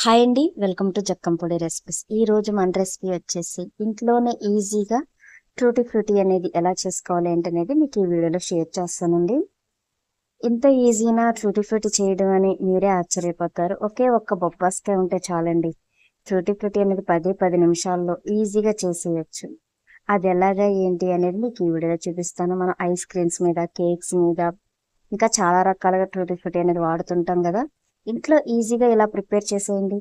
Hi అండి welcome to జక్కంపొడి recipes. ఈ రోజు మన రెసిపీ వచ్చేసి ఇంట్లోనే ఈజీగా ట్రూటీ ఫ్రూటీ అనేది ఎలా చేసుకోవాలి ఏంటనేది మీకు ఈ వీడియోలో షేర్ చేస్తానండి. ఇంత ఈజీనా ట్రూటీ ఫ్రూటీ చేయడం అని మీరే ఆశ్చర్యపోతారు. ఒకే ఒక్క బొబ్బాస్కాయ ఉంటే చాలండి. ట్రూటీ ఫ్రూటీ అనేది పది పది నిమిషాల్లో ఈజీగా చేసేయచ్చు. అది ఎలాగా ఏంటి అనేది మీకు ఈ వీడియోలో చూపిస్తాను. మనం ఐస్ క్రీమ్స్ మీద కేక్స్ మీద ఇంకా చాలా రకాలుగా ట్రూటీ ఫ్రూటీ అనేది వాడుతుంటాం కదా. ఇంట్లో ఈజీగా ఇలా ప్రిపేర్ చేసేయండి?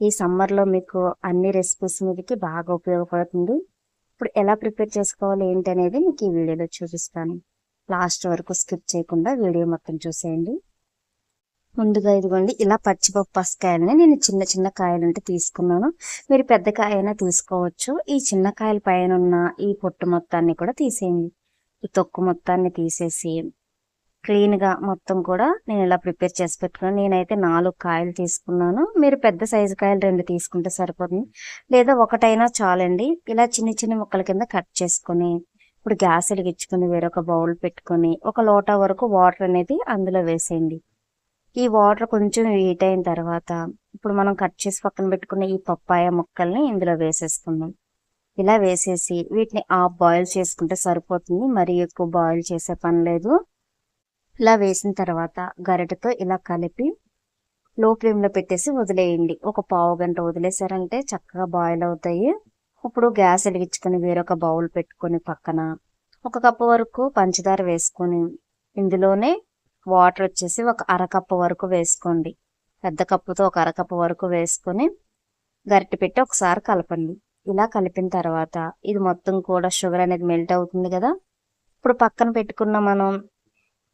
ఈ సమ్మర్లో మీకు అన్ని రెసిపీస్ మీదకి బాగా ఉపయోగపడుతుంది. ఇప్పుడు ఎలా ప్రిపేర్ చేసుకోవాలి ఏంటి అనేది మీకు ఈ వీడియోలో చూపిస్తాను. లాస్ట్ వరకు స్కిప్ చేయకుండా వీడియో మొత్తం చూసేయండి. ముందుగా ఇదిగోండి ఇలా పచ్చిపప్పు పసకాయలని నేను చిన్న చిన్న కాయలు తీసుకున్నాను. మీరు పెద్ద కాయ అయినా తీసుకోవచ్చు. ఈ చిన్న కాయల పైన ఉన్న ఈ పొట్టు మొత్తాన్ని కూడా తీసేయండి. ఈ తొక్కు మొత్తాన్ని తీసేసి క్లీన్గా మొత్తం కూడా నేను ఇలా ప్రిపేర్ చేసి పెట్టుకున్నాను. నేనైతే నాలుగు కాయలు తీసుకున్నాను. మీరు పెద్ద సైజు కాయలు రెండు తీసుకుంటే సరిపోతుంది. లేదా ఒకటైనా చాలండి. ఇలా చిన్న చిన్న ముక్కల కింద కట్ చేసుకొని ఇప్పుడు గ్యాస్ వెలిగించుకొని వేరొక బౌల్ పెట్టుకొని ఒక లోటా వరకు వాటర్ అనేది అందులో వేసేయండి. ఈ వాటర్ కొంచెం హీట్ అయిన తర్వాత ఇప్పుడు మనం కట్ చేసి పక్కన పెట్టుకున్న ఈ పప్పాయ ముక్కల్ని ఇందులో వేసేసుకుందాం. ఇలా వేసేసి వీటిని ఆఫ్ బాయిల్ చేసుకుంటే సరిపోతుంది. మరీ ఎక్కువ బాయిల్ చేసే పని లేదు. ఇలా వేసిన తర్వాత గరిటతో ఇలా కలిపి లో ఫ్లేమ్లో పెట్టేసి వదిలేయండి. ఒక పావు గంట వదిలేసారంటే చక్కగా బాయిల్ అవుతాయి. ఇప్పుడు గ్యాస్ వెలిగించుకొని వేరొక బౌల్ పెట్టుకొని పక్కన ఒక కప్పు వరకు పంచదార వేసుకొని ఇందులోనే వాటర్ వచ్చేసి ఒక అరకప్పు వరకు వేసుకోండి. పెద్ద కప్పుతో ఒక అరకప్పు వరకు వేసుకొని గరిటె పెట్టి ఒకసారి కలపండి. ఇలా కలిపిన తర్వాత ఇది మొత్తం కూడా షుగర్ అనేది మెల్ట్ అవుతుంది కదా. ఇప్పుడు పక్కన పెట్టుకున్న మనం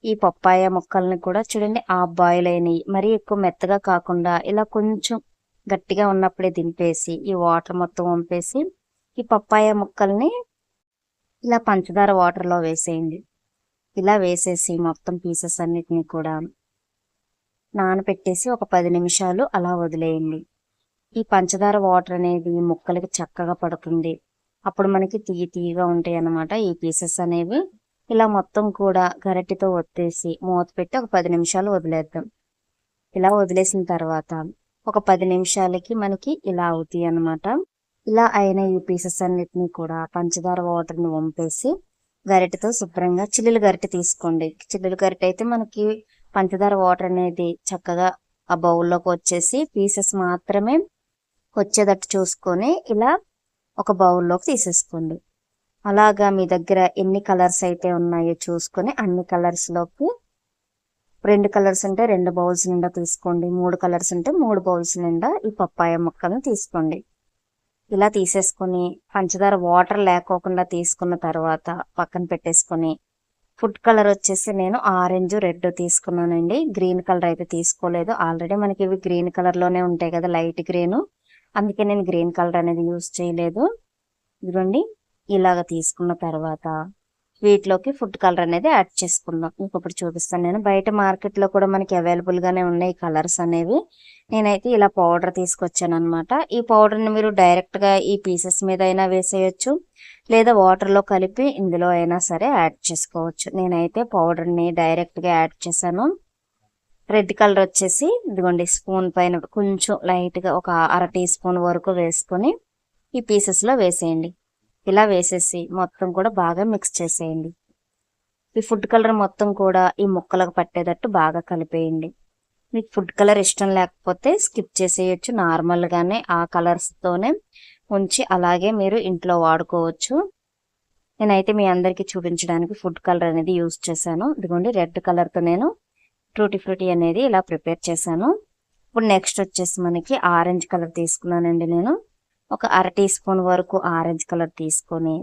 ఈ పప్పాయ ముక్కల్ని కూడా చూడండి ఆ బాయిల్ అయినాయి. మరీ ఎక్కువ మెత్తగా కాకుండా ఇలా కొంచెం గట్టిగా ఉన్నప్పుడే దింపేసి ఈ వాటర్ మొత్తం వంపేసి ఈ పప్పాయ ముక్కల్ని ఇలా పంచదార వాటర్లో వేసేయండి. ఇలా వేసేసి మొత్తం పీసెస్ అన్నిటిని కూడా నానబెట్టేసి ఒక పది నిమిషాలు అలా వదిలేయండి. ఈ పంచదార వాటర్ అనేది ముక్కలకి చక్కగా పడుతుంది. అప్పుడు మనకి తీయ తీయగా ఉంటాయి అన్నమాట ఈ పీసెస్ అనేవి. ఇలా మొత్తం కూడా గరటితో ఒత్తేసి మూత పెట్టి ఒక పది నిమిషాలు వదిలేద్దాం. ఇలా వదిలేసిన తర్వాత ఒక పది నిమిషాలకి మనకి ఇలా అవుతాయి అనమాట ఇలా అయిన ఈ పీసెస్ అన్నిటినీ కూడా పంచదార వాటర్ని వంపేసి గరిటెతో శుభ్రంగా చిల్లులు గరిటె తీసుకోండి. చిల్లులు గరిటె అయితే మనకి పంచదార వాటర్ అనేది చక్కగా ఆ బౌల్లోకి వచ్చేసి పీసెస్ మాత్రమే వచ్చేటట్టు చూసుకొని ఇలా ఒక బౌల్లోకి తీసేసుకోండి. అలాగా మీ దగ్గర ఎన్ని కలర్స్ అయితే ఉన్నాయో చూసుకొని అన్ని కలర్స్లోకి రెండు కలర్స్ ఉంటే రెండు బౌల్స్ నిండా తీసుకోండి. మూడు కలర్స్ ఉంటే మూడు బౌల్స్ నిండా ఈ పప్పాయ ముక్కలను తీసుకోండి. ఇలా తీసేసుకొని పంచదార వాటర్ లేకోకుండా తీసుకున్న తర్వాత పక్కన పెట్టేసుకొని ఫుడ్ కలర్ వచ్చేసి నేను ఆరెంజ్ రెడ్ తీసుకున్నానండి. గ్రీన్ కలర్ అయితే తీసుకోలేదు. ఆల్రెడీ మనకి ఇవి గ్రీన్ కలర్లోనే ఉంటాయి కదా లైట్ గ్రీన్. అందుకే నేను గ్రీన్ కలర్ అనేది యూస్ చేయలేదు. ఇదిగోండి. ఇలాగ తీసుకున్న తర్వాత వీటిలోకి ఫుడ్ కలర్ అనేది యాడ్ చేసుకుందాం. ఇంకొకటి చూపిస్తాను నేను. బయట మార్కెట్లో కూడా మనకి అవైలబుల్గానే ఉన్నాయి కలర్స్ అనేవి. నేనైతే ఇలా పౌడర్ తీసుకొచ్చాను అనమాట ఈ పౌడర్ని మీరు డైరెక్ట్గా ఈ పీసెస్ మీద అయినా వేసేయచ్చు. లేదా వాటర్లో కలిపి ఇందులో అయినా సరే యాడ్ చేసుకోవచ్చు. నేనైతే పౌడర్ని డైరెక్ట్గా యాడ్ చేశాను. రెడ్ కలర్ వచ్చేసి ఇదిగోండి స్పూన్ పైన కొంచెం లైట్గా ఒక అర టీ స్పూన్ వరకు వేసుకొని ఈ పీసెస్లో వేసేయండి. ఇలా వేసేసి మొత్తం కూడా బాగా మిక్స్ చేసేయండి. ఈ ఫుడ్ కలర్ మొత్తం కూడా ఈ ముక్కలకు పట్టేటట్టు బాగా కలిపేయండి. మీకు ఫుడ్ కలర్ ఇష్టం లేకపోతే స్కిప్ చేసేయచ్చు. నార్మల్గానే ఆ కలర్స్తోనే ఉంచి అలాగే మీరు ఇంట్లో వాడుకోవచ్చు. నేనైతే మీ అందరికీ చూపించడానికి ఫుడ్ కలర్ అనేది యూజ్ చేశాను. ఇదిగోండి రెడ్ కలర్తో నేను ఫ్రూటీ ఫ్రూటీ అనేది ఇలా ప్రిపేర్ చేశాను. ఇప్పుడు నెక్స్ట్ వచ్చేసి మనకి ఆరెంజ్ కలర్ తీసుకున్నానండి నేను. ఒక అర టీ స్పూన్ వరకు ఆరెంజ్ కలర్ తీసుకొని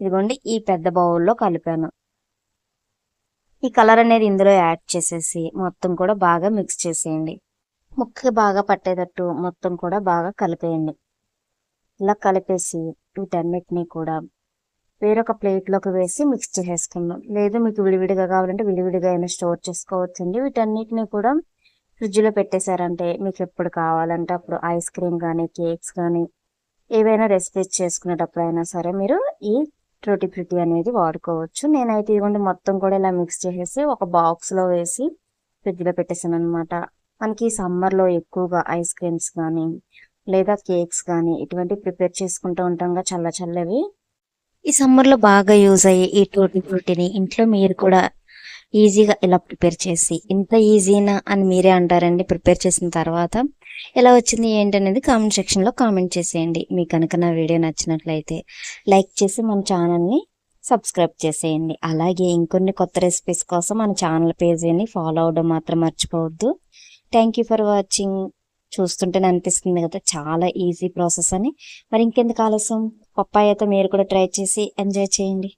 ఇదిగోండి ఈ పెద్ద బౌల్లో కలిపాను. ఈ కలర్ అనేది ఇందులో యాడ్ చేసేసి మొత్తం కూడా బాగా మిక్స్ చేసేయండి. ముక్కకి బాగా పట్టేటట్టు మొత్తం కూడా బాగా కలిపేయండి. ఇలా కలిపేసి వీటన్నిటినీ కూడా వేరొక ప్లేట్లోకి వేసి మిక్స్ చేసేసుకుందాం. లేదు మీకు విడివిడిగా కావాలంటే విడివిడిగా అయినా స్టోర్ చేసుకోవచ్చండి. వీటన్నిటిని కూడా ఫ్రిడ్జ్లో పెట్టేశారంటే మీకు ఎప్పుడు కావాలంటే అప్పుడు ఐస్ క్రీమ్ కానీ కేక్స్ కానీ ఏవైనా రెసిపీస్ చేసుకునేటప్పుడు అయినా సరే మీరు ఈ ట్రూటీ ఫ్రూటీ అనేది వాడుకోవచ్చు. నేనైతే ఇదిగోండి మొత్తం కూడా ఇలా మిక్స్ చేసేసి ఒక బాక్స్లో వేసి ఫ్రిడ్జ్లో పెట్టేసాను అనమాట మనకి సమ్మర్లో ఎక్కువగా ఐస్ క్రీమ్స్ కానీ లేదా కేక్స్ కానీ ఇటువంటి ప్రిపేర్ చేసుకుంటూ ఉంటాం చల్ల చల్లవి. ఈ సమ్మర్లో బాగా యూజ్ అయ్యే ఈ టూటీ ఫ్రూటీని ఇంట్లో మీరు కూడా ఈజీగా ఇలా ప్రిపేర్ చేసి ఇంత ఈజీనా అని మీరే అంటారండి ప్రిపేర్ చేసిన తర్వాత. ఎలా వచ్చింది ఏంటి అనేది కామెంట్ సెక్షన్లో కామెంట్ చేసేయండి. మీకు కనుక నా వీడియో నచ్చినట్లయితే లైక్ చేసి మన ఛానల్ని సబ్స్క్రైబ్ చేసేయండి. అలాగే ఇంకొన్ని కొత్త రెసిపీస్ కోసం మన ఛానల్ పేజీని ఫాలో అవడం మాత్రం మర్చిపోవద్దు. థ్యాంక్ యూ ఫర్ వాచింగ్ చూస్తుంటేనే అనిపిస్తుంది కదా చాలా ఈజీ ప్రాసెస్ అని. మరి ఇంకెందుకు ఆలస్యం? అయితే మీరు కూడా ట్రై చేసి ఎంజాయ్ చేయండి.